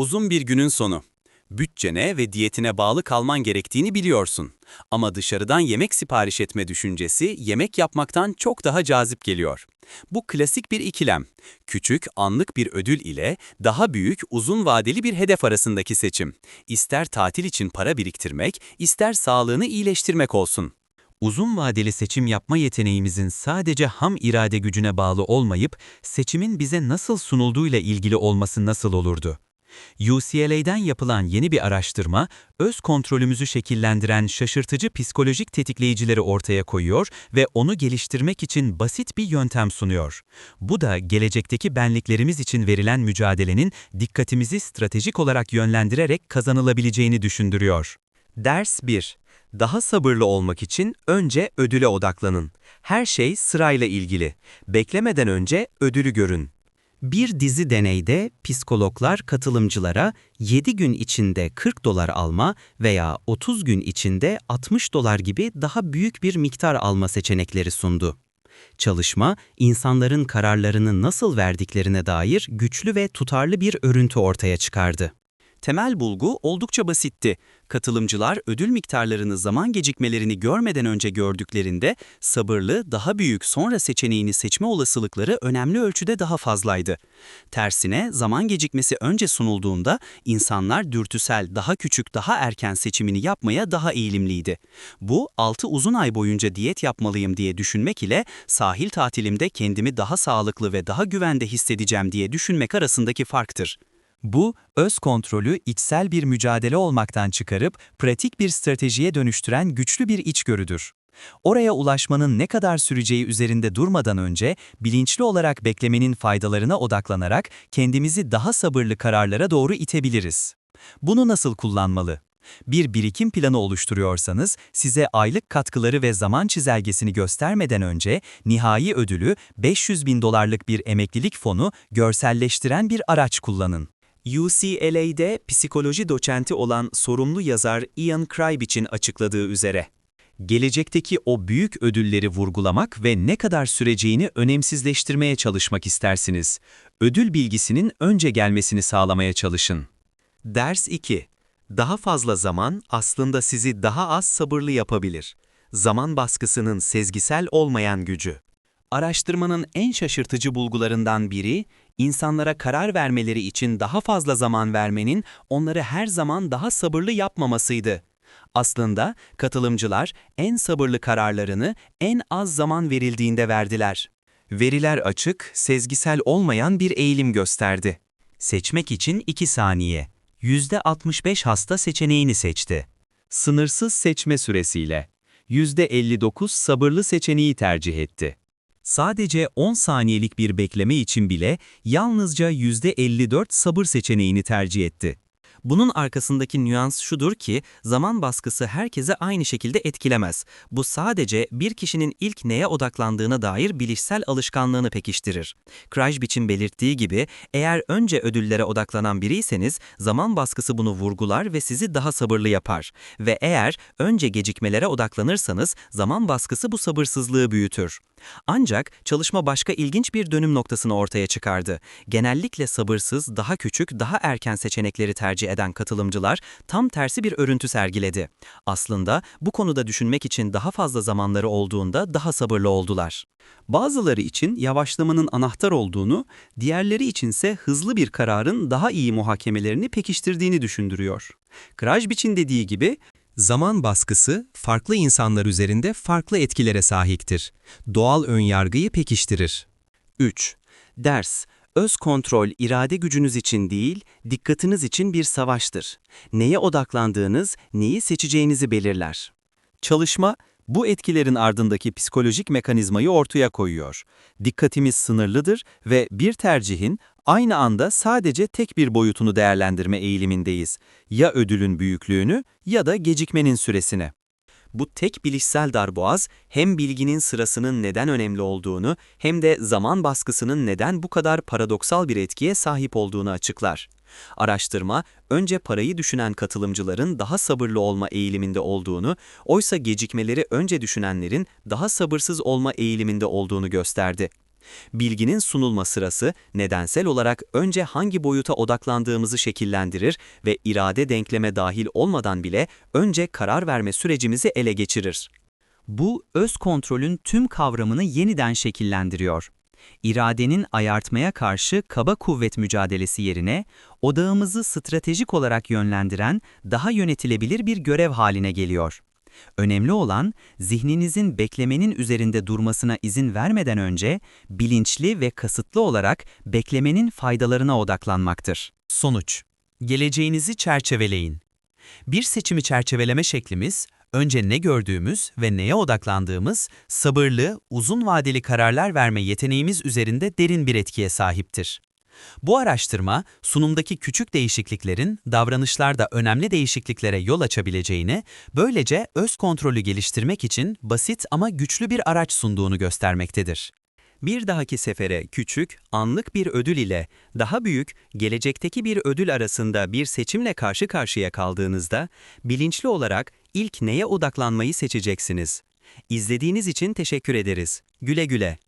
Uzun bir günün sonu. Bütçene ve diyetine bağlı kalman gerektiğini biliyorsun. Ama dışarıdan yemek sipariş etme düşüncesi yemek yapmaktan çok daha cazip geliyor. Bu klasik bir ikilem. Küçük, anlık bir ödül ile daha büyük, uzun vadeli bir hedef arasındaki seçim. İster tatil için para biriktirmek, ister sağlığını iyileştirmek olsun. Uzun vadeli seçim yapma yeteneğimizin sadece ham irade gücüne bağlı olmayıp, seçimin bize nasıl sunulduğuyla ilgili olması nasıl olurdu? UCLA'den yapılan yeni bir araştırma, öz kontrolümüzü şekillendiren şaşırtıcı psikolojik tetikleyicileri ortaya koyuyor ve onu geliştirmek için basit bir yöntem sunuyor. Bu da gelecekteki benliklerimiz için verilen mücadelenin dikkatimizi stratejik olarak yönlendirerek kazanılabileceğini düşündürüyor. Ders 1. Daha sabırlı olmak için önce ödüle odaklanın. Her şey sırayla ilgili. Beklemeden önce ödülü görün. Bir dizi deneyde psikologlar katılımcılara 7 gün içinde 40 dolar alma veya 30 gün içinde 60 dolar gibi daha büyük bir miktar alma seçenekleri sundu. Çalışma, insanların kararlarını nasıl verdiklerine dair güçlü ve tutarlı bir örüntü ortaya çıkardı. Temel bulgu oldukça basitti. Katılımcılar ödül miktarlarını zaman gecikmelerini görmeden önce gördüklerinde sabırlı, daha büyük sonra seçeneğini seçme olasılıkları önemli ölçüde daha fazlaydı. Tersine zaman gecikmesi önce sunulduğunda insanlar dürtüsel, daha küçük, daha erken seçimini yapmaya daha eğilimliydi. Bu 6 uzun ay boyunca diyet yapmalıyım diye düşünmek ile sahil tatilimde kendimi daha sağlıklı ve daha güvende hissedeceğim diye düşünmek arasındaki farktır. Bu, öz kontrolü içsel bir mücadele olmaktan çıkarıp pratik bir stratejiye dönüştüren güçlü bir içgörüdür. Oraya ulaşmanın ne kadar süreceği üzerinde durmadan önce bilinçli olarak beklemenin faydalarına odaklanarak kendimizi daha sabırlı kararlara doğru itebiliriz. Bunu nasıl kullanmalı? Bir birikim planı oluşturuyorsanız size aylık katkıları ve zaman çizelgesini göstermeden önce nihai ödülü 500 bin dolarlık bir emeklilik fonu görselleştiren bir araç kullanın. UCLA'de psikoloji doçenti olan sorumlu yazar Ian Kraibich'in açıkladığı üzere, gelecekteki o büyük ödülleri vurgulamak ve ne kadar süreceğini önemsizleştirmeye çalışmak istersiniz. Ödül bilgisinin önce gelmesini sağlamaya çalışın. Ders 2. Daha fazla zaman aslında sizi daha az sabırlı yapabilir. Zaman baskısının sezgisel olmayan gücü. Araştırmanın en şaşırtıcı bulgularından biri, insanlara karar vermeleri için daha fazla zaman vermenin onları her zaman daha sabırlı yapmamasıydı. Aslında katılımcılar en sabırlı kararlarını en az zaman verildiğinde verdiler. Veriler açık, sezgisel olmayan bir eğilim gösterdi. Seçmek için 2 saniye. %65 hasta seçeneğini seçti. Sınırsız seçme süresiyle. %59 sabırlı seçeneği tercih etti. Sadece 10 saniyelik bir bekleme için bile yalnızca %54 sabır seçeneğini tercih etti. Bunun arkasındaki nüans şudur ki, zaman baskısı herkese aynı şekilde etkilemez. Bu sadece bir kişinin ilk neye odaklandığına dair bilişsel alışkanlığını pekiştirir. Krajbiç'in belirttiği gibi, eğer önce ödüllere odaklanan biriyseniz, zaman baskısı bunu vurgular ve sizi daha sabırlı yapar. Ve eğer önce gecikmelere odaklanırsanız, zaman baskısı bu sabırsızlığı büyütür. Ancak çalışma başka ilginç bir dönüm noktasını ortaya çıkardı. Genellikle sabırsız, daha küçük, daha erken seçenekleri tercih eden katılımcılar tam tersi bir örüntü sergiledi. Aslında bu konuda düşünmek için daha fazla zamanları olduğunda daha sabırlı oldular. Bazıları için yavaşlamanın anahtar olduğunu, diğerleri içinse hızlı bir kararın daha iyi muhakemelerini pekiştirdiğini düşündürüyor. Krajbiç'in dediği gibi, Zaman baskısı, farklı insanlar üzerinde farklı etkilere sahiptir. Doğal önyargıyı pekiştirir. 3. Ders, öz kontrol irade gücünüz için değil, dikkatiniz için bir savaştır. Neye odaklandığınız, neyi seçeceğinizi belirler. Çalışma, bu etkilerin ardındaki psikolojik mekanizmayı ortaya koyuyor. Dikkatimiz sınırlıdır ve bir tercihin aynı anda sadece tek bir boyutunu değerlendirme eğilimindeyiz. Ya ödülün büyüklüğünü ya da gecikmenin süresini. Bu tek bilişsel darboğaz hem bilginin sırasının neden önemli olduğunu hem de zaman baskısının neden bu kadar paradoksal bir etkiye sahip olduğunu açıklar. Araştırma, önce parayı düşünen katılımcıların daha sabırlı olma eğiliminde olduğunu, oysa gecikmeleri önce düşünenlerin daha sabırsız olma eğiliminde olduğunu gösterdi. Bilginin sunulma sırası nedensel olarak önce hangi boyuta odaklandığımızı şekillendirir ve irade denkleme dahil olmadan bile önce karar verme sürecimizi ele geçirir. Bu, öz kontrolün tüm kavramını yeniden şekillendiriyor. İradenin ayartmaya karşı kaba kuvvet mücadelesi yerine, odağımızı stratejik olarak yönlendiren, daha yönetilebilir bir görev haline geliyor. Önemli olan, zihninizin beklemenin üzerinde durmasına izin vermeden önce, bilinçli ve kasıtlı olarak beklemenin faydalarına odaklanmaktır. Sonuç Geleceğinizi çerçeveleyin. Bir seçimi çerçeveleme şeklimiz, önce ne gördüğümüz ve neye odaklandığımız, sabırlı, uzun vadeli kararlar verme yeteneğimiz üzerinde derin bir etkiye sahiptir. Bu araştırma, sunumdaki küçük değişikliklerin davranışlarda önemli değişikliklere yol açabileceğini, böylece öz kontrolü geliştirmek için basit ama güçlü bir araç sunduğunu göstermektedir. Bir dahaki sefere küçük, anlık bir ödül ile daha büyük, gelecekteki bir ödül arasında bir seçimle karşı karşıya kaldığınızda, bilinçli olarak ilk neye odaklanmayı seçeceksiniz. İzlediğiniz için teşekkür ederiz. Güle güle.